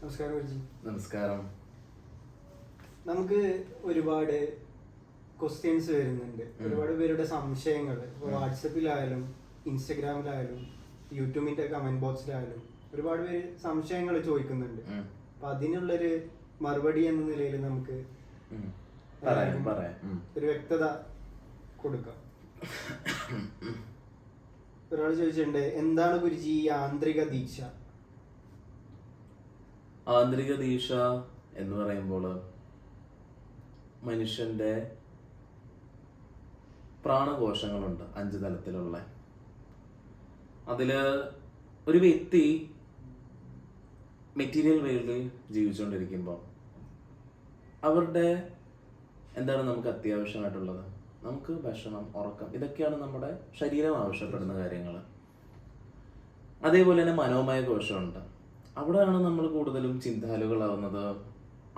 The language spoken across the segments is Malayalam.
നമസ്കാരം ഗുരുജി. നമസ്കാരം. നമുക്ക് ഒരുപാട് ക്വസ്റ്റ്യൻസ് വരുന്നുണ്ട്. ഒരുപാട് പേരുടെ സംശയങ്ങൾ ഇപ്പോൾ വാട്സപ്പിലായാലും ഇൻസ്റ്റഗ്രാമിലായാലും യൂട്യൂബിന്റെ കമന്റ് ബോക്സിലായാലും ഒരുപാട് പേര് സംശയങ്ങൾ ചോദിക്കുന്നുണ്ട്. അപ്പൊ അതിനുള്ളൊരു മറുപടി എന്ന നിലയിൽ നമുക്ക് ഒരു വ്യക്തത കൊടുക്കാം. ഒരാൾ ചോദിച്ചിട്ടുണ്ട് എന്താണ് ഗുരുജി ഈ ആന്തരിക ദീക്ഷ? ആന്തരിക ദീക്ഷ എന്ന് പറയുമ്പോൾ മനുഷ്യന്റെ പ്രാണകോശങ്ങളുണ്ട് അഞ്ച് തലത്തിലുള്ള. അതിൽ ഒരു വ്യക്തി മെറ്റീരിയൽ വേൾഡിൽ ജീവിച്ചുകൊണ്ടിരിക്കുമ്പോൾ അവരുടെ എന്താണ് നമുക്ക് അത്യാവശ്യമായിട്ടുള്ളത്? നമുക്ക് ഭക്ഷണം ഉറക്കം ഇതൊക്കെയാണ് നമ്മുടെ ശരീരം ആവശ്യപ്പെടുന്ന കാര്യങ്ങൾ അതേപോലെ തന്നെ മനോമയ കോശമുണ്ട്. അവിടെയാണ് നമ്മൾ കൂടുതലും ചിന്താലുകളാവുന്നത്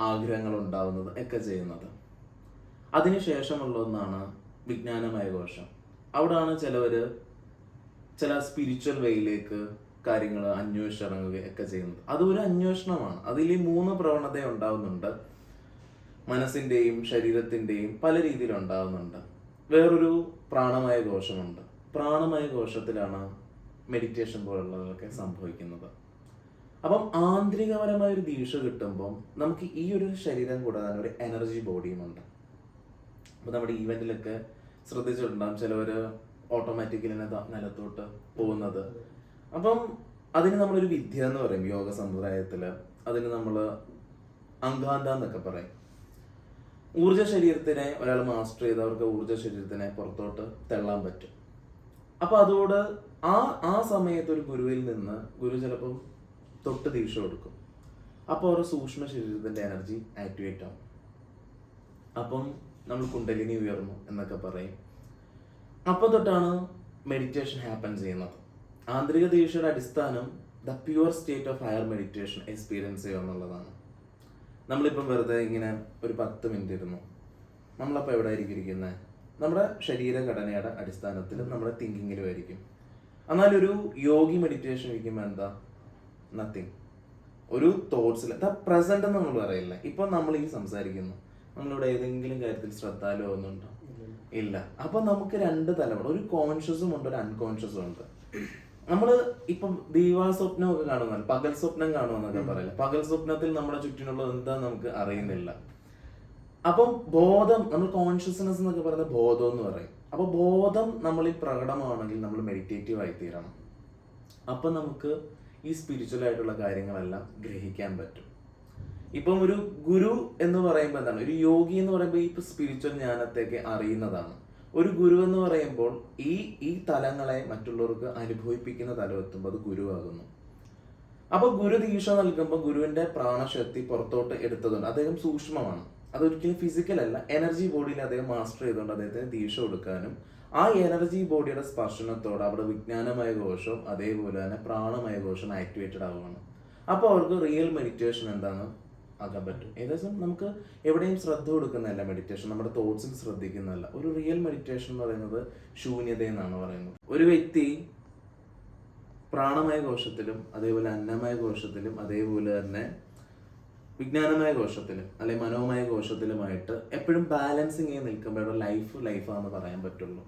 ആഗ്രഹങ്ങൾ ഉണ്ടാവുന്നത് ഒക്കെ ചെയ്യുന്നത്. അതിനുശേഷമുള്ള ഒന്നാണ് വിജ്ഞാനമായ കോശം. അവിടെയാണ് ചിലവർ ചില സ്പിരിച്വൽ വേയിലേക്ക് കാര്യങ്ങൾ അന്വേഷിച്ചിറങ്ങുക ഒക്കെ ചെയ്യുന്നത്. അത് ഒരു അന്വേഷണമാണ്. അതിൽ ഈ മൂന്ന് പ്രവണത ഉണ്ടാവുന്നുണ്ട്. മനസ്സിന്റെയും ശരീരത്തിന്റെയും പല രീതിയിൽ ഉണ്ടാവുന്നുണ്ട്. വേറൊരു പ്രാണമായ കോശമുണ്ട്. പ്രാണമായ കോശത്തിലാണ് മെഡിറ്റേഷൻ പോലുള്ളതൊക്കെ സംഭവിക്കുന്നത്. അപ്പം ആന്തരികപരമായ ഒരു ദീക്ഷ കിട്ടുമ്പം നമുക്ക് ഈ ഒരു ശരീരം കൂടാതെ ഒരു എനർജി ബോഡിയും ഉണ്ട്. അപ്പൊ നമ്മുടെ ഈവെന്റിലൊക്കെ ശ്രദ്ധിച്ചിട്ടുണ്ടാകും ചിലവർ ഓട്ടോമാറ്റിക്കലി നിലത്തോട്ട് പോകുന്നത്. അപ്പം അതിന് നമ്മളൊരു വിദ്യ എന്ന് പറയും യോഗ സമ്പ്രദായത്തിൽ. അതിന് നമ്മൾ അങ്കാന്ത എന്നൊക്കെ പറയും. ഊർജ ശരീരത്തിനെ ഒരാൾ മാസ്റ്റർ ചെയ്ത് അവർക്ക് ഊർജ ശരീരത്തിനെ പുറത്തോട്ട് തള്ളാൻ പറ്റും. അപ്പൊ അതോട് ആ ആ സമയത്ത് ഒരു ഗുരുവിൽ നിന്ന് ഗുരു ചിലപ്പം തൊട്ട് ദീക്ഷ കൊടുക്കും അപ്പോൾ ഓരോ സൂക്ഷ്മ ശരീരത്തിന്റെ എനർജി ആക്ടിവേറ്റ് ആവും. അപ്പം നമ്മൾ കുണ്ടലിനി ഉയർന്നു എന്നൊക്കെ പറയും. അപ്പൊ തൊട്ടാണ് മെഡിറ്റേഷൻ ഹാപ്പൻ ചെയ്യുന്നത്. ആന്തരിക ദീക്ഷയുടെ അടിസ്ഥാനം the pure state of higher meditation experience ചെയ്യുക എന്നുള്ളതാണ്. നമ്മളിപ്പം വെറുതെ ഇങ്ങനെ ഒരു പത്ത് മിനിറ്റ് ഇരുന്നു. നമ്മളപ്പോൾ എവിടെ ആയിരിക്കും ഇരിക്കുന്നത് നമ്മുടെ ശരീരഘടനയുടെ അടിസ്ഥാനത്തിൽ നമ്മുടെ തിങ്കിങ്ങിലും ആയിരിക്കും. എന്നാൽ ഒരു യോഗി മെഡിറ്റേഷൻ ഇരിക്കുമ്പോൾ എന്താ? നത്തിങ് ഒരു തോട്ട്സിൽ ദ പ്രസന്റ് എന്ന് നമ്മൾ പറയില്ല? ഇപ്പൊ നമ്മൾ ഈ സംസാരിക്കുന്നു. നമ്മളിവിടെ ഏതെങ്കിലും കാര്യത്തിൽ ശ്രദ്ധാലോ ഒന്നുണ്ടോ ഇല്ല. അപ്പൊ നമുക്ക് രണ്ട് തലമുറ ഒരു കോൺഷ്യസും ഉണ്ട് ഒരു അൺകോൺഷ്യസും ഉണ്ട്. നമ്മൾ ഇപ്പം ദീവാസ്വപ്നം ഒക്കെ കാണുന്നു പകൽ സ്വപ്നം കാണുമെന്നൊക്കെ പറയില്ല? പകൽ സ്വപ്നത്തിൽ നമ്മുടെ ചുറ്റിനുള്ളത് എന്താ നമുക്ക് അറിയുന്നില്ല. അപ്പം ബോധം നമ്മൾ കോൺഷ്യസ്നെസ് എന്നൊക്കെ പറയുന്ന ബോധം എന്ന് പറയും. അപ്പൊ ബോധം നമ്മളിൽ പ്രകടമാണെങ്കിൽ നമ്മൾ മെഡിറ്റേറ്റീവ് ആയി തീരണം അപ്പൊ നമുക്ക് ഈ സ്പിരിച്വൽ ആയിട്ടുള്ള കാര്യങ്ങളെല്ലാം ഗ്രഹിക്കാൻ പറ്റും. ഇപ്പം ഒരു ഗുരു എന്ന് പറയുമ്പോൾ എന്താണ്? ഒരു യോഗി എന്ന് പറയുമ്പോൾ ഈ സ്പിരിച്വൽ ജ്ഞാനത്തേക്ക് അറിയുന്നതാണ്. ഒരു ഗുരു എന്ന് പറയുമ്പോൾ ഈ ഈ തലങ്ങളെ മറ്റുള്ളവർക്ക് അനുഭവിപ്പിക്കുന്ന തലം എത്തുമ്പോൾ അത് ഗുരുവാകുന്നു. അപ്പോൾ ഗുരു ദീക്ഷ നൽകുമ്പോൾ ഗുരുവിന്റെ പ്രാണശക്തി പുറത്തോട്ട് എടുത്തതുകൊണ്ട് അദ്ദേഹം സൂക്ഷ്മമാണ്. അതൊരിക്കലും ഫിസിക്കൽ അല്ല. എനർജി ബോഡിയിൽ അദ്ദേഹം മാസ്റ്റർ ചെയ്തുകൊണ്ട് അദ്ദേഹത്തിന് ദീക്ഷ കൊടുക്കാനും ആ എനർജി ബോഡിയുടെ സ്പർശനത്തോടെ അവിടെ വിജ്ഞാനമായ കോശവും അതേപോലെ തന്നെ പ്രാണമായ കോശം ആക്ടിവേറ്റഡ് ആവുകയാണ്. അപ്പോൾ അവർക്ക് റിയൽ മെഡിറ്റേഷൻ എന്താണ് ആക്കാൻ പറ്റും. ഏകദേശം നമുക്ക് എവിടെയും ശ്രദ്ധ കൊടുക്കുന്നതല്ല മെഡിറ്റേഷൻ നമ്മുടെ തോട്ട്സിൽ ശ്രദ്ധിക്കുന്നതല്ല. ഒരു റിയൽ മെഡിറ്റേഷൻ എന്ന് പറയുന്നത് ശൂന്യത എന്നാണ് പറയുന്നത്. ഒരു വ്യക്തി പ്രാണമയ കോശത്തിലും അതേപോലെ അന്നമയ കോശത്തിലും അതേപോലെ തന്നെ വിജ്ഞാനമയ കോശത്തിലും അല്ലെങ്കിൽ മനോമായ കോശത്തിലുമായിട്ട് എപ്പോഴും ബാലൻസിങ് ചെയ്ത് നിൽക്കുമ്പോൾ ലൈഫ് ലൈഫാന്ന് പറയാൻ പറ്റുള്ളൂ.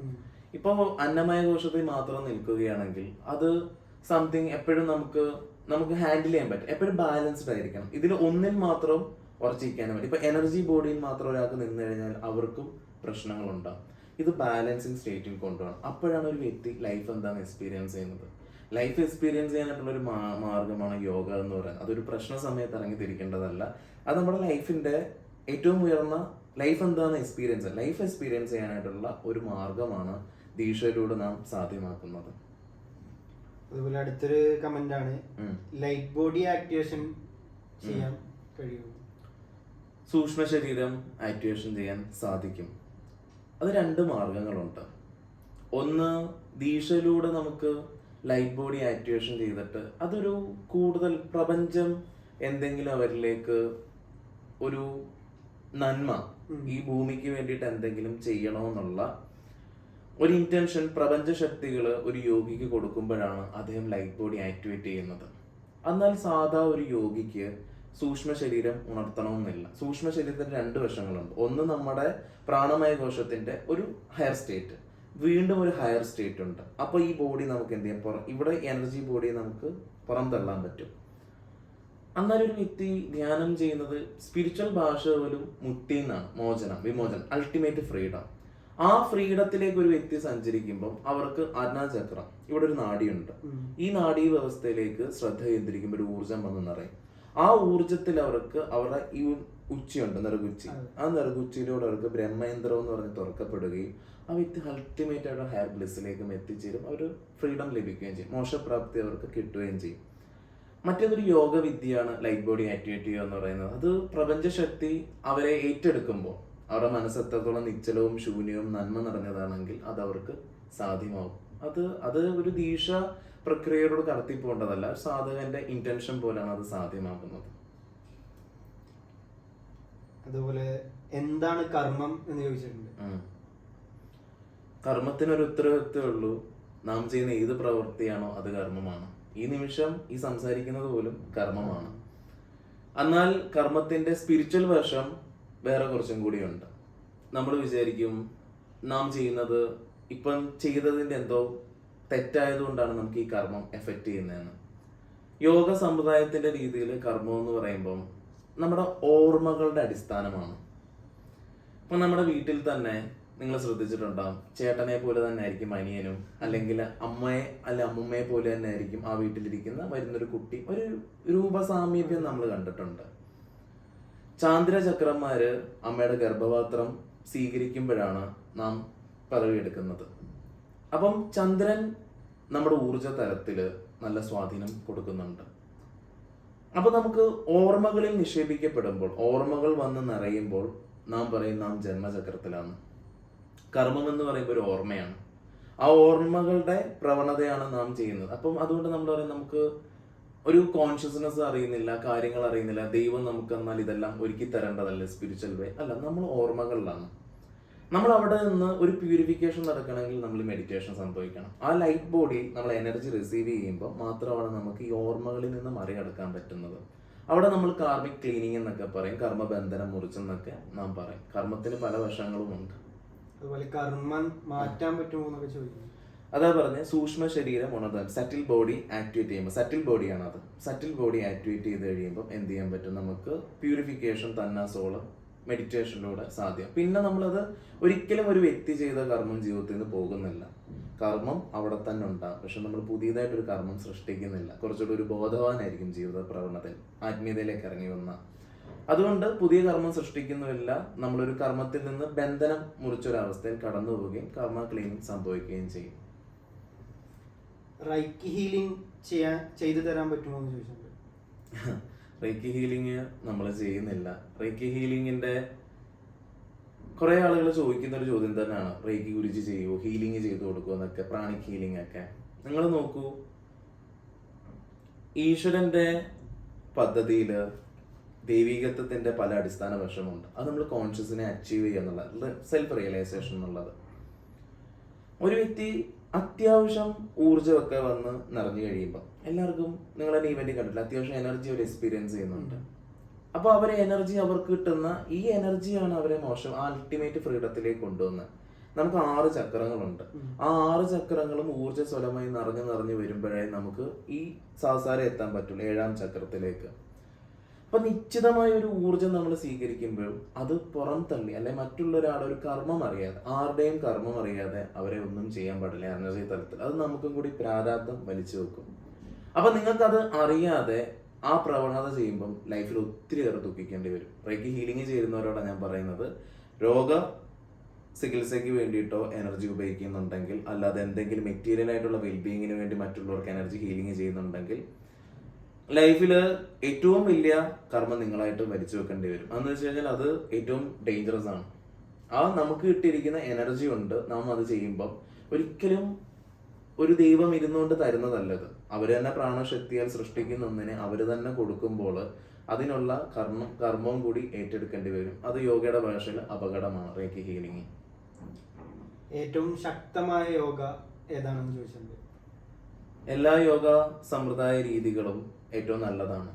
ഇപ്പോൾ അന്നമായ കോശത്തിൽ മാത്രം നിൽക്കുകയാണെങ്കിൽ അത് സംതിങ് എപ്പോഴും നമുക്ക് നമുക്ക് ഹാൻഡിൽ ചെയ്യാൻ പറ്റും. എപ്പോഴും ബാലൻസ്ഡ് ആയിരിക്കണം. ഇതിൽ ഒന്നിൽ മാത്രം ഉറച്ചിരിക്കാനും പറ്റും. ഇപ്പൊ എനർജി ബോഡിയിൽ മാത്രം ഒരാൾക്ക് നിന്ന് കഴിഞ്ഞാൽ അവർക്കും പ്രശ്നങ്ങളുണ്ടാകും ഇത് ബാലൻസിങ് സ്റ്റേറ്റിൽ കൊണ്ടുപോകണം. അപ്പോഴാണ് ഒരു വ്യക്തി ലൈഫ് എന്താണ് എക്സ്പീരിയൻസ് ചെയ്യുന്നത്. ലൈഫ് എക്സ്പീരിയൻസ് ചെയ്യാനായിട്ടുള്ള ഒരു മാർഗമാണ് യോഗ എന്ന് പറയുന്നത് അതൊരു പ്രശ്ന സമയത്ത് ഇറങ്ങി തിരിക്കേണ്ടതല്ല അത് നമ്മുടെ ലൈഫിന്റെ ഏറ്റവും ഉയർന്ന ലൈഫ് എന്താണെന്ന് എക്സ്പീരിയൻസ് ലൈഫ് എക്സ്പീരിയൻസ് ചെയ്യാനായിട്ടുള്ള ഒരു മാർഗമാണ് ദീക്ഷയിലൂടെ നാം സാധ്യമാക്കുന്നത്. അതുപോലെ അടുത്തൊരു കമന്റ് ആണ്. ലൈറ്റ് ബോഡി ആക്ടിവേഷൻ ചെയ്യാൻ കഴിയും സൂക്ഷ്മ ശരീരം ആക്ടിവേഷൻ ചെയ്യാൻ സാധിക്കും. അത് രണ്ട് മാർഗങ്ങളുണ്ട്. ഒന്ന് ദീക്ഷയിലൂടെ നമുക്ക് ലൈറ്റ് ബോഡി ആക്ടിവേഷൻ ചെയ്തിട്ട് അതൊരു കൂടുതൽ പ്രപഞ്ചം എന്തെങ്കിലും അവരിലേക്ക് ഒരു നന്മ ഈ ഭൂമിക്ക് വേണ്ടിയിട്ട് എന്തെങ്കിലും ചെയ്യണമെന്നുള്ള ഒരു ഇന്റൻഷൻ പ്രപഞ്ചശക്തികൾ ഒരു യോഗിക്ക് കൊടുക്കുമ്പോഴാണ് അദ്ദേഹം ലൈറ്റ് ബോഡി ആക്ടിവേറ്റ് ചെയ്യുന്നത്. എന്നാൽ സാധാ ഒരു യോഗിക്ക് സൂക്ഷ്മ ശരീരം ഉണർത്തണമെന്നില്ല. സൂക്ഷ്മ ശരീരത്തിന് രണ്ട് വശങ്ങളുണ്ട്. ഒന്ന് നമ്മുടെ പ്രാണമയ കോശത്തിന്റെ ഒരു ഹയർ സ്റ്റേറ്റ്. വീണ്ടും ഒരു ഹയർ സ്റ്റേറ്റ് ഉണ്ട്. അപ്പോൾ ഈ ബോഡി നമുക്ക് എന്ത് ചെയ്യാം? പുറം ഇവിടെ എനർജി ബോഡി നമുക്ക് പുറം തള്ളാൻ പറ്റും. എന്നാൽ ഒരു വ്യക്തി ധ്യാനം ചെയ്യുന്നത് സ്പിരിച്വൽ ഭാഷ പോലും മുക്തി എന്നാണ് മോചനം വിമോചനം അൾട്ടിമേറ്റ് ഫ്രീഡം ആ ഫ്രീഡത്തിലേക്ക് ഒരു വ്യക്തി സഞ്ചരിക്കുമ്പോൾ അവർക്ക് അനാചക്രം ഇവിടെ ഒരു നാടിയുണ്ട്. ഈ നാഡീ വ്യവസ്ഥയിലേക്ക് ശ്രദ്ധ കേന്ദ്രീകരിക്കുമ്പോൾ ഒരു ഊർജം വന്നു നിറയും. ആ ഊർജത്തിൽ അവർക്ക് അവരുടെ ഈ ഉച്ചയുണ്ട് നെറുകുച്ചി. ആ നെറുകുച്ചിയിലൂടെ അവർക്ക് ബ്രഹ്മേന്ദ്രം എന്ന് പറഞ്ഞ് തുറക്കപ്പെടുകയും ആ വ്യക്തി അൾട്ടിമേറ്റ് ആയിട്ട് ഹയർ ബ്ലിസ്സിലേക്കും എത്തിച്ചേരും. അവർ ഫ്രീഡം ലഭിക്കുകയും ചെയ്യും. മോശപ്രാപ്തി അവർക്ക് കിട്ടുകയും ചെയ്യും. മറ്റേതൊരു യോഗ വിദ്യയാണ് ലൈറ്റ് ബോഡി ആക്ടിവേറ്റ് ചെയ്യുക എന്ന് പറയുന്നത്. അത് പ്രപഞ്ചശക്തി അവരെ ഏറ്റെടുക്കുമ്പോൾ അവരുടെ മനസ്സ് എത്രത്തോളം നിശ്ചലവും ശൂന്യവും നന്മ നിറഞ്ഞതാണെങ്കിൽ അത് അവർക്ക് സാധ്യമാകും. അത് അത് ഒരു ദീക്ഷ പ്രക്രിയയോട് കടത്തിപ്പോണ്ടതല്ല സാധകന്റെ ഇന്റൻഷൻ പോലാണ് അത് സാധ്യമാക്കുന്നത് അതുപോലെ എന്താണ് കർമ്മം എന്ന് ചോദിച്ചിട്ടുണ്ട്. കർമ്മത്തിനൊരു ഉത്തരവാദിത്വേ ഉള്ളൂ. നാം ചെയ്യുന്ന ഏത് പ്രവൃത്തിയാണോ അത് കർമ്മമാണ്. ഈ നിമിഷം ഈ സംസാരിക്കുന്നത് പോലും കർമ്മമാണ്. എന്നാൽ കർമ്മത്തിന്റെ സ്പിരിച്വൽ വശം വേറെ കുറച്ചും കൂടിയുണ്ട്. നമ്മൾ വിചാരിക്കും നാം ചെയ്യുന്നത് ഇപ്പം ചെയ്തതിന്റെ എന്തോ തെറ്റായതുകൊണ്ടാണ് നമുക്ക് ഈ കർമ്മം എഫക്റ്റ് ചെയ്യുന്നതെന്ന്. യോഗ സമ്പ്രദായത്തിന്റെ രീതിയിൽ കർമ്മം എന്ന് പറയുമ്പം നമ്മുടെ ഓർമ്മകളുടെ അടിസ്ഥാനമാണ്. ഇപ്പൊ നമ്മുടെ വീട്ടിൽ തന്നെ നിങ്ങൾ ശ്രദ്ധിച്ചിട്ടുണ്ടാവും. ചേട്ടനെ പോലെ തന്നെ ആയിരിക്കും അനിയനും അല്ലെങ്കിൽ അമ്മയെ അല്ലെ അമ്മമ്മയെ പോലെ തന്നെ ആയിരിക്കും ആ വീട്ടിലിരിക്കുന്ന വരുന്നൊരു കുട്ടി. ഒരു രൂപസാമീപ്യം നമ്മൾ കണ്ടിട്ടുണ്ട്. ചാന്ദ്രചക്രന്മാര് അമ്മയുടെ ഗർഭപാത്രം സ്വീകരിക്കുമ്പോഴാണ് നാം പിറവിയെടുക്കുന്നത് അപ്പം ചന്ദ്രൻ നമ്മുടെ ഊർജ തരത്തിൽ നല്ല സ്വാധീനം കൊടുക്കുന്നുണ്ട്. അപ്പൊ നമുക്ക് ഓർമ്മകളിൽ നിക്ഷേപിക്കപ്പെടുമ്പോൾ ഓർമ്മകൾ വന്ന് നിറയുമ്പോൾ നാം പറയും നാം ജന്മചക്രത്തിലാണ്. കർമ്മം എന്ന് പറയുമ്പോൾ ഒരു ഓർമ്മയാണ്. ആ ഓർമ്മകളുടെ പ്രവണതയാണ് നാം ചെയ്യുന്നത്. അപ്പം അതുകൊണ്ട് നമ്മൾ പറയും നമുക്ക് ഒരു കോൺഷ്യസ്നെസ് അറിയുന്നില്ല കാര്യങ്ങൾ അറിയുന്നില്ല ദൈവം നമുക്ക് എന്നാൽ ഇതെല്ലാം ഒരുക്കി തരേണ്ടതല്ലേ സ്പിരിച്വൽ വേ അല്ല നമ്മൾ ഓർമ്മകളിലാണ്. നമ്മൾ അവിടെ നിന്ന് ഒരു പ്യൂരിഫിക്കേഷൻ നടക്കണമെങ്കിൽ നമ്മൾ മെഡിറ്റേഷൻ സംഭവിക്കണം. ആ ലൈറ്റ് ബോഡി നമ്മൾ എനർജി റിസീവ് ചെയ്യുമ്പോൾ മാത്രമാണ് നമുക്ക് ഈ ഓർമ്മകളിൽ നിന്ന് മറികടക്കാൻ പറ്റുന്നത്. അവിടെ നമ്മൾ കാർമിക് ക്ലീനിങ് എന്നൊക്കെ പറയും കർമ്മബന്ധനം മുറിച്ചെന്നൊക്കെ നാം പറയും. കർമ്മത്തിന് പല വശങ്ങളും ഉണ്ട്. അതുപോലെ കർമ്മം മാറ്റാൻ പറ്റുമോ എന്നൊക്കെ ചോദിക്കുന്നു അതാ പറഞ്ഞ സൂക്ഷ്മ ശരീരം ഉണർത്താൻ സറ്റിൽ ബോഡി ആക്ടിവേറ്റ് ചെയ്യുമ്പോൾ സറ്റിൽ ബോഡിയാണ് അത് സറ്റിൽ ബോഡി ആക്ടിവേറ്റ് ചെയ്ത് കഴിയുമ്പോൾ എന്ത് ചെയ്യാൻ പറ്റും? നമുക്ക് പ്യൂരിഫിക്കേഷൻ തന്നാസോളം സോൾ മെഡിറ്റേഷനിലൂടെ സാധ്യം. പിന്നെ നമ്മളത് ഒരിക്കലും ഒരു വ്യക്തി ചെയ്ത കർമ്മം ജീവിതത്തിൽ നിന്ന് പോകുന്നില്ല. കർമ്മം അവിടെ തന്നെ ഉണ്ടാകും പക്ഷെ നമ്മൾ പുതിയതായിട്ടൊരു കർമ്മം സൃഷ്ടിക്കുന്നില്ല. കുറച്ചുകൂടി ഒരു ബോധവാനായിരിക്കും ജീവിത പ്രവണതയിൽ ആത്മീയതയിലേക്ക് ഇറങ്ങി വന്ന. അതുകൊണ്ട് പുതിയ കർമ്മം സൃഷ്ടിക്കുന്നുമില്ല നമ്മളൊരു കർമ്മത്തിൽ നിന്ന് ബന്ധനം മുറിച്ചൊരവസ്ഥയിൽ കടന്നു പോവുകയും കർമ്മ ക്ലീനിങ് സംഭവിക്കുകയും ചെയ്യും. റൈക്ക് ഹീലിംഗ് ചെയ്യാൻ ചെയ്തു തരാൻ പറ്റുമോ എന്ന് ചോദിച്ചിട്ടുണ്ട്. റേക്കി ഹീലിംഗ് നമ്മൾ ചെയ്യുന്നില്ല. റേക്കി ഹീലിംഗിന്റെ കുറെ ആളുകൾ ചോദിക്കുന്ന ഒരു ചോദ്യം തന്നെയാണ് റേക്കി ഗുരുജി ചെയ്യുമോ ഹീലിംഗ് ചെയ്തു കൊടുക്കുമോ എന്നൊക്കെ പ്രാണിക് ഹീലിംഗ് ഒക്കെ. നിങ്ങൾ നോക്കൂ. ഈശ്വരന്റെ പദ്ധതിയിൽ ദൈവീകത്വത്തിന്റെ പല അടിസ്ഥാന വശമുണ്ട്. അത് നമ്മൾ കോൺഷ്യസിനെ അച്ചീവ് ചെയ്യുക എന്നുള്ളത് സെൽഫ് റിയലൈസേഷൻ എന്നുള്ളത്. ഒരു വ്യക്തി അത്യാവശ്യം ഊർജമൊക്കെ വന്ന് നിറഞ്ഞു കഴിയുമ്പോൾ എല്ലാവർക്കും നിങ്ങളെ ഈ ഇവന്റ് കണ്ടില്ല അത്യാവശ്യം എനർജി അവർ എക്സ്പീരിയൻസ് ചെയ്യുന്നുണ്ട്. അപ്പൊ അവരെ എനർജി അവർക്ക് കിട്ടുന്ന ഈ എനർജിയാണ് അവരെ മോശം ആ അൾട്ടിമേറ്റ് ഫ്രീഡത്തിലേക്ക് കൊണ്ടുവന്നത് നമുക്ക് ആറ് ചക്രങ്ങളുണ്ട്. ആ ആറ് ചക്രങ്ങളും ഊർജസ്വലമായി നിറഞ്ഞു നിറഞ്ഞു വരുമ്പോഴേ നമുക്ക് ഈ സാസാരം എത്താൻ പറ്റുള്ളൂ ഏഴാം ചക്രത്തിലേക്ക്. അപ്പൊ നിശ്ചിതമായ ഒരു ഊർജം നമ്മൾ സ്വീകരിക്കുമ്പോഴും അത് പുറം തള്ളി അല്ലെ മറ്റുള്ള ഒരാളുടെ ഒരു കർമ്മം അറിയാതെ ആരുടെയും കർമ്മം അറിയാതെ അവരെ ഒന്നും ചെയ്യാൻ പാടില്ല എനർജി തലത്തിൽ അത് നമുക്കും കൂടി പ്രാരാബ്ദം വലിച്ചു വെക്കും. അപ്പൊ നിങ്ങൾക്കത് അറിയാതെ ആ പ്രവണത ചെയ്യുമ്പം ലൈഫിൽ ഒത്തിരി ഏറെ ദുഃഖിക്കേണ്ടി വരും. റേക്ക് ഹീലിംഗ് ചെയ്യുന്നവരോടാണ് ഞാൻ പറയുന്നത്. രോഗ ചികിത്സയ്ക്ക് വേണ്ടിയിട്ടോ എനർജി ഉപയോഗിക്കുന്നുണ്ടെങ്കിൽ അല്ലാതെ എന്തെങ്കിലും മെറ്റീരിയൽ ആയിട്ടുള്ള വെൽബീയിങ്ങിന് വേണ്ടി മറ്റുള്ളവർക്ക് എനർജി ഹീലിംഗ് ചെയ്യുന്നുണ്ടെങ്കിൽ ലൈഫിൽ ഏറ്റവും വലിയ കർമ്മം നിങ്ങളായിട്ട് വരിച്ചു വെക്കേണ്ടി വരും. അതെന്ന് വെച്ച് കഴിഞ്ഞാൽ അത് ഏറ്റവും ഡേഞ്ചറസ് ആണ്. ആ നമുക്ക് കിട്ടിയിരിക്കുന്ന എനർജി ഉണ്ട് നാം അത് ചെയ്യുമ്പം ഒരിക്കലും ഒരു ദൈവം ഇരുന്നുകൊണ്ട് തരുന്നതല്ലത്. അവർ തന്നെ പ്രാണശക്തിയാൽ സൃഷ്ടിക്കുന്ന ഒന്നിനെ അവർ തന്നെ കൊടുക്കുമ്പോൾ അതിനുള്ള കർമ്മം കർമ്മവും കൂടി ഏറ്റെടുക്കേണ്ടി വരും. അത് യോഗയുടെ ഭാഷയിൽ അപകടമാണ് റേക്കി ഹീലിംഗ്. ഏറ്റവും ശക്തമായ യോഗ ഏതാണെന്ന് ചോദിച്ചിട്ടുണ്ട് എല്ലാ യോഗ സമ്പ്രദായ രീതികളും ഏറ്റവും നല്ലതാണ്.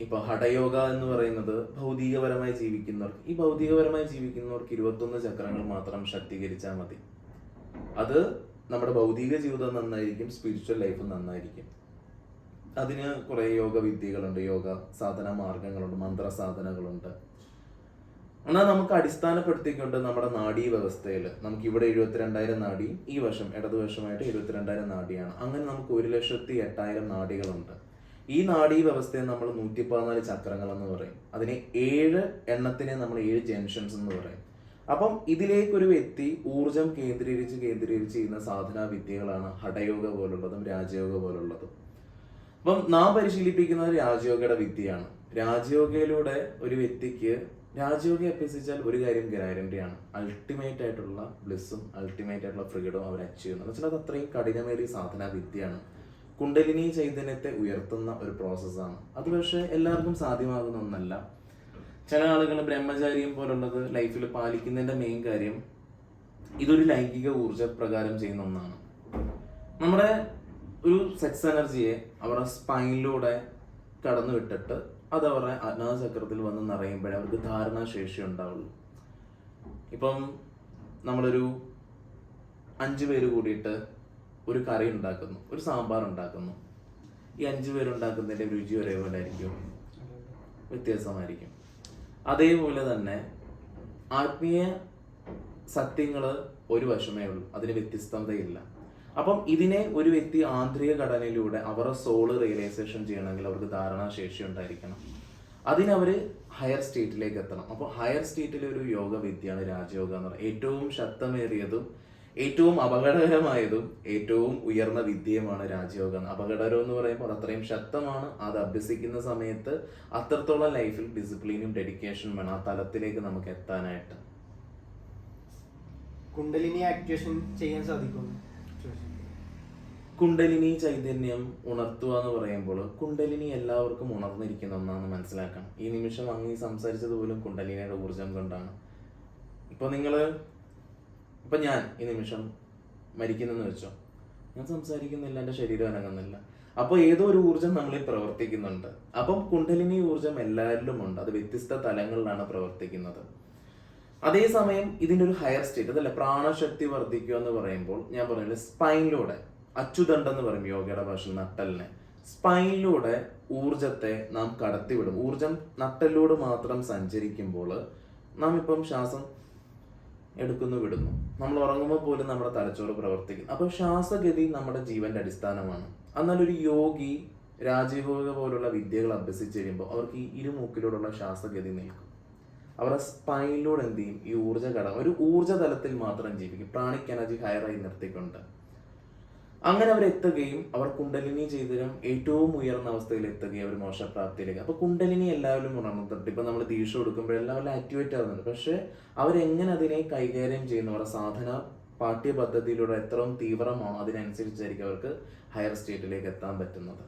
ഇപ്പൊ ഹഠയോഗ എന്ന് പറയുന്നത് ഭൗതികപരമായി ജീവിക്കുന്നവർക്ക് ഈ ഭൗതികപരമായി ജീവിക്കുന്നവർക്ക് ഇരുപത്തൊന്ന് ചക്രങ്ങൾ മാത്രം ശക്തീകരിച്ചാൽ മതി. അത് നമ്മുടെ ഭൗതിക ജീവിതം നന്നായിരിക്കും സ്പിരിച്വൽ ലൈഫ് നന്നായിരിക്കും. അതിന് കുറേ യോഗ വിദ്യകളുണ്ട് യോഗ സാധന മാർഗങ്ങളുണ്ട് മന്ത്ര സാധനകളുണ്ട്. എന്നാൽ നമുക്ക് അടിസ്ഥാനപ്പെടുത്തിക്കൊണ്ട് നമ്മുടെ നാഡീ വ്യവസ്ഥയിൽ നമുക്ക് ഇവിടെ എഴുപത്തിരണ്ടായിരം നാഡി ഈ വർഷം ഇടതുവശമായിട്ട് എഴുപത്തിരണ്ടായിരം നാഡിയാണ്. അങ്ങനെ നമുക്ക് ഒരു ലക്ഷത്തി എട്ടായിരം നാഡികളുണ്ട്. ഈ നാഡീ വ്യവസ്ഥയെ നമ്മൾ നൂറ്റി പതിനാല് ചക്രങ്ങൾ എന്ന് പറയും. അതിനെ ഏഴ് എണ്ണത്തിനെ നമ്മൾ ഏഴ് ജംഗ്ഷൻസ് എന്ന് പറയും. അപ്പം ഇതിലേക്കൊരു വ്യക്തി ഊർജം കേന്ദ്രീകരിച്ച് കേന്ദ്രീകരിച്ച് ചെയ്യുന്ന സാധനാ വിദ്യകളാണ് ഹഠയോഗ പോലുള്ളതും രാജയോഗ പോലുള്ളതും. അപ്പം നാം പരിശീലിപ്പിക്കുന്നത് രാജയോഗയുടെ വിദ്യയാണ്. രാജയോഗയിലൂടെ ഒരു വ്യക്തിക്ക് രാജയോഗ അഭ്യസിച്ചാൽ ഒരു കാര്യം ഗ്യാരണ്ടിയാണ്. അൾട്ടിമേറ്റ് ആയിട്ടുള്ള ബ്ലിസ്സും അൾട്ടിമേറ്റ് ആയിട്ടുള്ള ഫ്രീഡവും അവർ അച്ചീവ് ചെയ്യുന്നത് വെച്ചാൽ അത് അത്രയും കഠിനമേറിയ സാധന വിദ്യയാണ്. കുണ്ടലിനി ചൈതന്യത്തെ ഉയർത്തുന്ന ഒരു പ്രോസസ്സാണ് അത് പക്ഷേ എല്ലാവർക്കും സാധ്യമാകുന്ന ഒന്നല്ല. ചില ആളുകൾ ബ്രഹ്മചാരിയും പോലുള്ളത് ലൈഫിൽ പാലിക്കുന്നതിന്റെ മെയിൻ കാര്യം ഇതൊരു ലൈംഗിക ഊർജ പ്രകാരം ചെയ്യുന്ന ഒന്നാണ്. നമ്മുടെ ഒരു സെക്സ് എനർജിയെ അവരുടെ സ്പൈനിലൂടെ കടന്നു വിട്ടിട്ട് അത് അവരുടെ അജ്ഞാതചക്രത്തിൽ വന്ന് നിറയുമ്പോഴേ അവർക്ക് ധാരണാശേഷി ഉണ്ടാവുള്ളൂ. ഇപ്പം നമ്മളൊരു അഞ്ച് പേര് കൂടിയിട്ട് ഒരു കറി ഉണ്ടാക്കുന്നു ഒരു സാമ്പാർ ഉണ്ടാക്കുന്നു. ഈ അഞ്ചു പേരുണ്ടാക്കുന്നതിന്റെ രുചി ഒരേപോലെ ആയിരിക്കും. വ്യത്യാസമായിരിക്കും. അതേപോലെ തന്നെ ആത്മീയ സത്യങ്ങൾ ഒരു വശമേ ഉള്ളൂ. അതിന് വ്യത്യസ്തതയില്ല. അപ്പം ഇതിനെ ഒരു വ്യക്തി ആന്തരിക ഘടനയിലൂടെ അവരുടെ സോൾ റിയലൈസേഷൻ ചെയ്യണമെങ്കിൽ അവർക്ക് ധാരണാശേഷി ഉണ്ടായിരിക്കണം. അതിനവര് ഹയർ സ്റ്റേറ്റിലേക്ക് എത്തണം. അപ്പോൾ ഹയർ സ്റ്റേറ്റിലെ ഒരു യോഗ വിദ്യയാണ് രാജയോഗ എന്ന് പറയുന്നത്. ഏറ്റവും ശക്തമേറിയതും ഏറ്റവും അപകടകരമായതും ഏറ്റവും ഉയർന്ന വിദ്യയുമാണ് രാജയോഗം. അപകടകരം എന്ന് പറയുമ്പോൾ അത് അത്രയും ശക്തമാണ്. അത് അഭ്യസിക്കുന്ന സമയത്ത് അത്രത്തോളം ലൈഫിൽ ഡിസിപ്ലിനും ഡെഡിക്കേഷനും വേണം ആ തലത്തിലേക്ക് നമുക്ക് എത്താനായിട്ട്. കുണ്ടലിനി ആക്ടിവേഷൻ ചെയ്യാൻ സാധിക്കും കുണ്ടലിനി ചൈതന്യം ഉണർത്തുക എന്ന് പറയുമ്പോൾ കുണ്ടലിനി എല്ലാവർക്കും ഉണർന്നിരിക്കുന്ന ഒന്നാണെന്ന് മനസ്സിലാക്കണം. ഈ നിമിഷം അങ്ങ് സംസാരിച്ചത് പോലും കുണ്ടലിനിയുടെ ഊർജം കൊണ്ടാണ്. ഇപ്പൊ നിങ്ങൾ ഇപ്പൊ ഞാൻ ഈ നിമിഷം മരിക്കുന്നെന്ന് വെച്ചോ. ഞാൻ സംസാരിക്കുന്നില്ല എന്റെ ശരീരം അനങ്ങുന്നില്ല. അപ്പോൾ ഏതോ ഒരു ഊർജം നമ്മളിൽ പ്രവർത്തിക്കുന്നുണ്ട്. അപ്പം കുണ്ടലിനി ഊർജം എല്ലാവരിലും ഉണ്ട്. അത് വ്യത്യസ്ത തലങ്ങളിലാണ് പ്രവർത്തിക്കുന്നത്. അതേസമയം ഇതിന്റെ ഒരു ഹയർ സ്റ്റേറ്റ് അതല്ല പ്രാണശക്തി വർദ്ധിക്കുക എന്ന് പറയുമ്പോൾ ഞാൻ പറഞ്ഞില്ല സ്പൈനിലൂടെ അച്ചുതണ്ട് എന്ന് പറയും യോഗയുടെ ഭാഷ നട്ടലിനെ. സ്പൈനിലൂടെ ഊർജത്തെ നാം കടത്തിവിടും. ഊർജം നട്ടലിലൂടെ മാത്രം സഞ്ചരിക്കുമ്പോൾ നാം ഇപ്പം ശ്വാസം എടുക്കുന്നു വിടുന്നു. നമ്മൾ ഉറങ്ങുമ്പോൾ പോലും നമ്മുടെ തലച്ചോറ് പ്രവർത്തിക്കും അപ്പോൾ ശ്വാസഗതി നമ്മുടെ ജീവന്റെ അടിസ്ഥാനമാണ്. എന്നാൽ ഒരു യോഗി രാജയോഗ പോലുള്ള വിദ്യകൾ അഭ്യസിച്ച് കഴിയുമ്പോൾ അവർക്ക് ഈ ഇരുമൂക്കിലൂടെയുള്ള ശ്വാസഗതി നിൽക്കും അവരുടെ സ്പൈനിലൂടെ എന്ത് ചെയ്യും? ഈ ഊർജ ഘടകം ഒരു ഊർജ തലത്തിൽ മാത്രം ജീവിക്കും. പ്രാണിക് എനർജി ഹയറായി നിർത്തിക്കൊണ്ട്. അങ്ങനെ അവർ എത്തുകയും അവർ കുണ്ടലിനി ജീവിതം ഏറ്റവും ഉയർന്ന അവസ്ഥയിൽ എത്തുകയും അവർ മോശപ്രാപ്തിയിലേക്ക് അപ്പൊ കുണ്ടലിനി എല്ലാവരും ഉണർന്നിട്ടുണ്ട്. ഇപ്പൊ നമ്മൾ ദീക്ഷ കൊടുക്കുമ്പോൾ എല്ലാവരും ആക്ടിവേറ്റ് ആവുന്നുണ്ട്. പക്ഷെ അവരെങ്ങനെ അതിനെ കൈകാര്യം ചെയ്യുന്നു? അവരുടെ സാധന പാഠ്യപദ്ധതിയിലൂടെ എത്രയും തീവ്രമാണോ അതിനനുസരിച്ചായിരിക്കും അവർക്ക് ഹയർ സ്റ്റേറ്റിലേക്ക് എത്താൻ പറ്റുന്നത്.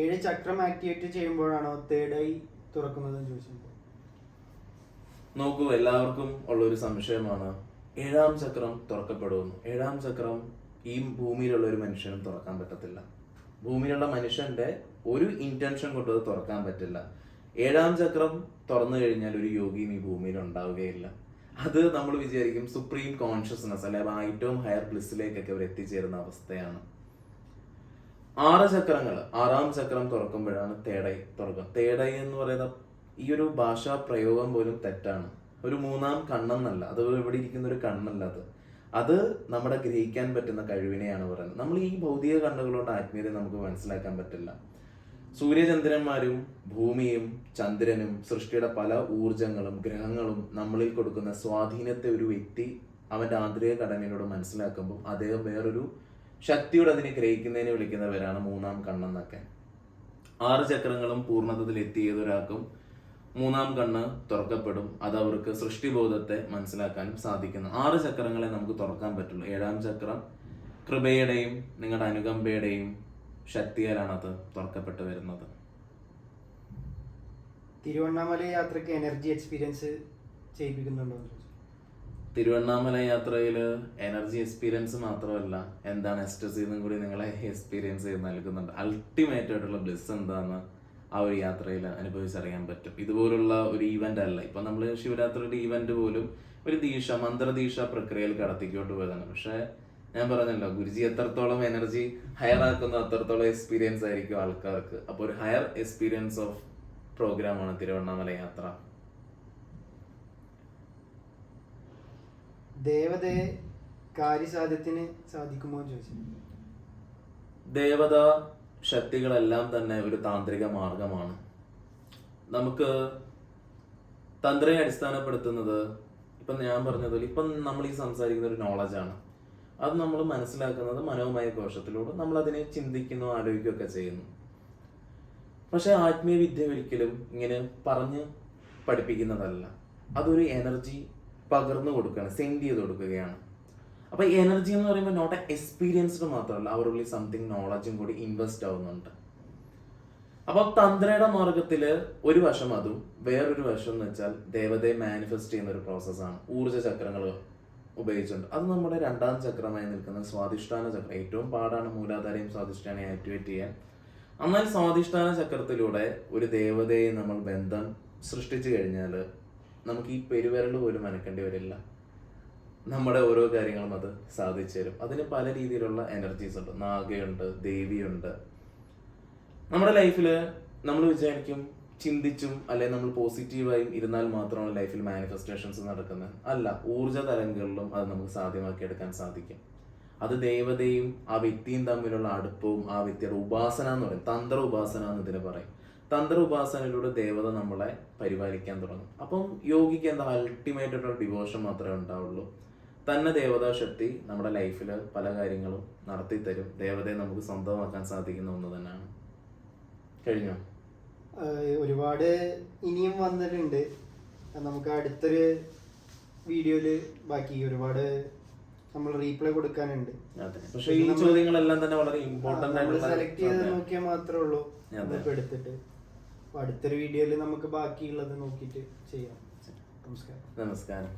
ഏഴ് ചക്രം ആക്ടിവേറ്റ് ചെയ്യുമ്പോഴാണോ തേർഡ് ഐ ചോദിച്ചിട്ടുണ്ട് നോക്കൂ എല്ലാവർക്കും ഉള്ള ഒരു സംശയമാണ്. ഏഴാം ചക്രം തുറക്കപ്പെടുന്നു. ഏഴാം ചക്രം ഈ ഭൂമിയിലുള്ള ഒരു മനുഷ്യനും തുറക്കാൻ പറ്റത്തില്ല. ഭൂമിയിലുള്ള മനുഷ്യന്റെ ഒരു ഇന്റൻഷൻ കൊണ്ട് അത് തുറക്കാൻ പറ്റില്ല. ഏഴാം ചക്രം തുറന്നു കഴിഞ്ഞാൽ ഒരു യോഗിയും ഈ ഭൂമിയിൽ ഉണ്ടാവുകയില്ല. അത് നമ്മൾ വിചാരിക്കും സുപ്രീം കോൺഷ്യസ്നെസ് അല്ലെ ആ ഏറ്റവും ഹയർ ബ്ലിസ്സിലേക്കൊക്കെ അവർ എത്തിച്ചേരുന്ന അവസ്ഥയാണ്. ആറ് ചക്രങ്ങൾ ആറാം ചക്രം തുറക്കുമ്പോഴാണ് തേടൈ തുറക്കുക. തേടൈ എന്ന് പറയുന്ന ഈ ഒരു ഭാഷാ പ്രയോഗം പോലും തെറ്റാണ്. ഒരു മൂന്നാം കണ്ണെന്നല്ല അത് ഇവിടെ ഇരിക്കുന്ന ഒരു കണ്ണല്ല അത്. അത് നമ്മുടെ ഗ്രഹിക്കാൻ പറ്റുന്ന കഴിവിനെയാണ് പറയുന്നത്. നമ്മൾ ഈ ഭൗതിക കണ്ണുകളോട് ആത്മീയത നമുക്ക് മനസ്സിലാക്കാൻ പറ്റില്ല. സൂര്യചന്ദ്രന്മാരും ഭൂമിയും ചന്ദ്രനും സൃഷ്ടിയുടെ പല ഊർജങ്ങളും ഗ്രഹങ്ങളും നമ്മളിൽ കൊടുക്കുന്ന സ്വാധീനത്തെ ഒരു വ്യക്തി അവന്റെ ആന്തരിക ഘടനയിലൂടെ മനസ്സിലാക്കുമ്പോൾ അദ്ദേഹം വേറൊരു ശക്തിയോട് അതിനെ ഗ്രഹിക്കുന്നതിനെ വിളിക്കുന്നവരാണ് മൂന്നാം കണ്ണെന്നൊക്കെ. ആറ് ചക്രങ്ങളും പൂർണതയിൽ എത്തിയ ഏതൊരാൾക്കും മൂന്നാം കണ്ണ് തുറക്കപ്പെടും. അത് അവർക്ക് സൃഷ്ടിബോധത്തെ മനസ്സിലാക്കാനും സാധിക്കുന്നു. ആറ് ചക്രങ്ങളെ നമുക്ക് തുറക്കാൻ പറ്റുള്ളൂ. ഏഴാം ചക്രം കൃപയുടെയും നിങ്ങളുടെ അനുകമ്പയുടെയും ശക്തിയാലാണ് അത് തുറക്കപ്പെട്ടു വരുന്നത്. തിരുവണ്ണാമല യാത്രയ്ക്ക് എനർജി എക്സ്പീരിയൻസ് ചെയ്യിപ്പിക്കുന്നുണ്ടോ തിരുവണ്ണാമല യാത്രയിൽ എനർജി എക്സ്പീരിയൻസ് മാത്രമല്ല എന്താണ് എസ്റ്റസിന്നും കൂടി നിങ്ങളെ എക്സ്പീരിയൻസ് ചെയ്ത് നൽകുന്നുണ്ട്. അൾട്ടിമേറ്റ് ആയിട്ടുള്ള ബ്ലിസ് എന്താന്ന് ആ ഒരു യാത്രയിൽ അനുഭവിച്ചറിയാൻ പറ്റും. ഇതുപോലുള്ള ഒരു ഈവെന്റ് അല്ല. ഇപ്പൊ നമ്മൾ ശിവരാത്രിയുടെ ഈവെന്റ് പോലും ഒരു ദീക്ഷ മന്ത്രദീക്ഷ പ്രക്രിയയിൽ കടത്തിക്കൊണ്ട് പോയതാണ്. പക്ഷേ ഞാൻ പറഞ്ഞല്ലോ ഗുരുജി എത്രത്തോളം എനർജി ഹയർ ആക്കുന്ന അത്രത്തോളം എക്സ്പീരിയൻസ് ആയിരിക്കും ആൾക്കാർക്ക്. അപ്പോൾ ഒരു ഹയർ എക്സ്പീരിയൻസ് ഓഫ് പ്രോഗ്രാമാണ് തിരുവണ്ണാമല യാത്ര. ദേവതയെ കാര്യസാധ്യത്തിന് സാധിക്കുമോ ചോദിച്ചു. ദേവത ശക്തികളെല്ലാം തന്നെ ഒരു താന്ത്രിക മാർഗമാണ്. നമുക്ക് തന്ത്രയെ അടിസ്ഥാനപ്പെടുത്തുന്നത് ഇപ്പം ഞാൻ പറഞ്ഞതുപോലെ ഇപ്പം നമ്മൾ ഈ സംസാരിക്കുന്ന ഒരു നോളജാണ് അത് നമ്മൾ മനസ്സിലാക്കുന്നത് മനോമയ കോശത്തിലൂടെ നമ്മൾ അതിനെ ചിന്തിക്കുന്നു ആലോചിക്കുകയൊക്കെ ചെയ്യുന്നു. പക്ഷെ ആത്മീയ വിദ്യ ഒരിക്കലും ഇങ്ങനെ പറഞ്ഞ് പഠിപ്പിക്കുന്നതല്ല. അതൊരു എനർജി പകർന്നു കൊടുക്കുകയാണ് സെൻഡ് ചെയ്ത് കൊടുക്കുകയാണ്. അപ്പൊ എനർജി എന്ന് പറയുമ്പോൾ നോട്ട് എക്സ്പീരിയൻസ്ഡ് മാത്രമല്ല അവരുള്ളിൽ സംതിങ് നോളജും കൂടി ഇൻവെസ്റ്റ് ആവുന്നുണ്ട്. അപ്പൊ തന്ത്രയുടെ മാർഗത്തിൽ ഒരു വശം അതും വേറൊരു വശം എന്ന് വെച്ചാൽ ദേവതയെ മാനിഫെസ്റ്റ് ചെയ്യുന്ന ഒരു പ്രോസസ്സാണ് ഊർജ ചക്രങ്ങൾ ഉപയോഗിച്ചുണ്ട് അത് നമ്മുടെ രണ്ടാം ചക്രമായി നിൽക്കുന്ന സ്വാധിഷ്ഠാന ചക്രം. ഏറ്റവും പാടാണ് മൂലാധാരയും സ്വാധിഷ്ഠാനയും ആക്ടിവേറ്റ് ചെയ്യാൻ. എന്നാൽ സ്വാധിഷ്ഠാന ചക്രത്തിലൂടെ ഒരു ദേവതയെ നമ്മൾ ബന്ധം സൃഷ്ടിച്ചു കഴിഞ്ഞാൽ നമുക്ക് ഈ പെരുവിരൽ പോലും അനക്കേണ്ടി വരില്ല. നമ്മുടെ ഓരോ കാര്യങ്ങളും അത് സാധിച്ചു തരും. അതിന് പല രീതിയിലുള്ള എനർജീസ് ഉണ്ട്. നാഗയുണ്ട് ദേവിയുണ്ട്. നമ്മുടെ ലൈഫിൽ നമ്മൾ വിചാരിക്കും ചിന്തിച്ചും അല്ലെങ്കിൽ നമ്മൾ പോസിറ്റീവായും ഇരുന്നാൽ മാത്രമാണ് ലൈഫിൽ മാനിഫെസ്റ്റേഷൻസ് നടക്കുന്നത്. അല്ല ഊർജ തലങ്ങളിലും അത് നമുക്ക് സാധ്യമാക്കിയെടുക്കാൻ സാധിക്കും. അത് ദേവതയും ആ വ്യക്തിയും തമ്മിലുള്ള അടുപ്പവും ആ വ്യക്തിയുടെ ഉപാസന എന്ന് പറയും. തന്ത്ര ഉപാസന എന്ന് ഇതിന് പറയും. തന്ത്ര ഉപാസനയിലൂടെ ദേവത നമ്മളെ പരിപാലിക്കാൻ തുടങ്ങും. അപ്പം യോഗിക്ക് എന്താ അൾട്ടിമേറ്റ് ആയിട്ടുള്ള ഡിവോഷൻ മാത്രമേ ഉണ്ടാവുള്ളൂ. തന്നെ ദേവതാ ശക്തി നമ്മുടെ ലൈഫിൽ പല കാര്യങ്ങളും നടത്തി തരും ദേവതയെ നമുക്ക് സ്വന്തമാക്കാൻ സാധിക്കുന്ന ഒന്ന് തന്നെയാണ്. കഴിഞ്ഞോ? ഒരുപാട് ഇനിയും വന്നിട്ടുണ്ട്. നമുക്ക് അടുത്തൊരു വീഡിയോയിൽ ബാക്കി ഒരുപാട് നമ്മൾ റീപ്ലൈ കൊടുക്കാനുണ്ട്. പക്ഷേ ഈ ചോദ്യങ്ങളെല്ലാം തന്നെ വളരെ ഇമ്പോർട്ടന്റ് ആയിട്ട് ആയിട്ടുള്ള സെലക്ട് ചെയ്ത് നോക്കിയാൽ മാത്രമേ ഉള്ളൂ. എടുത്തിട്ട്. അടുത്തൊരു വീഡിയോയിൽ നമുക്ക് ബാക്കിയുള്ളത് നോക്കിയിട്ട് ചെയ്യാം. നമസ്കാരം. നമസ്കാരം.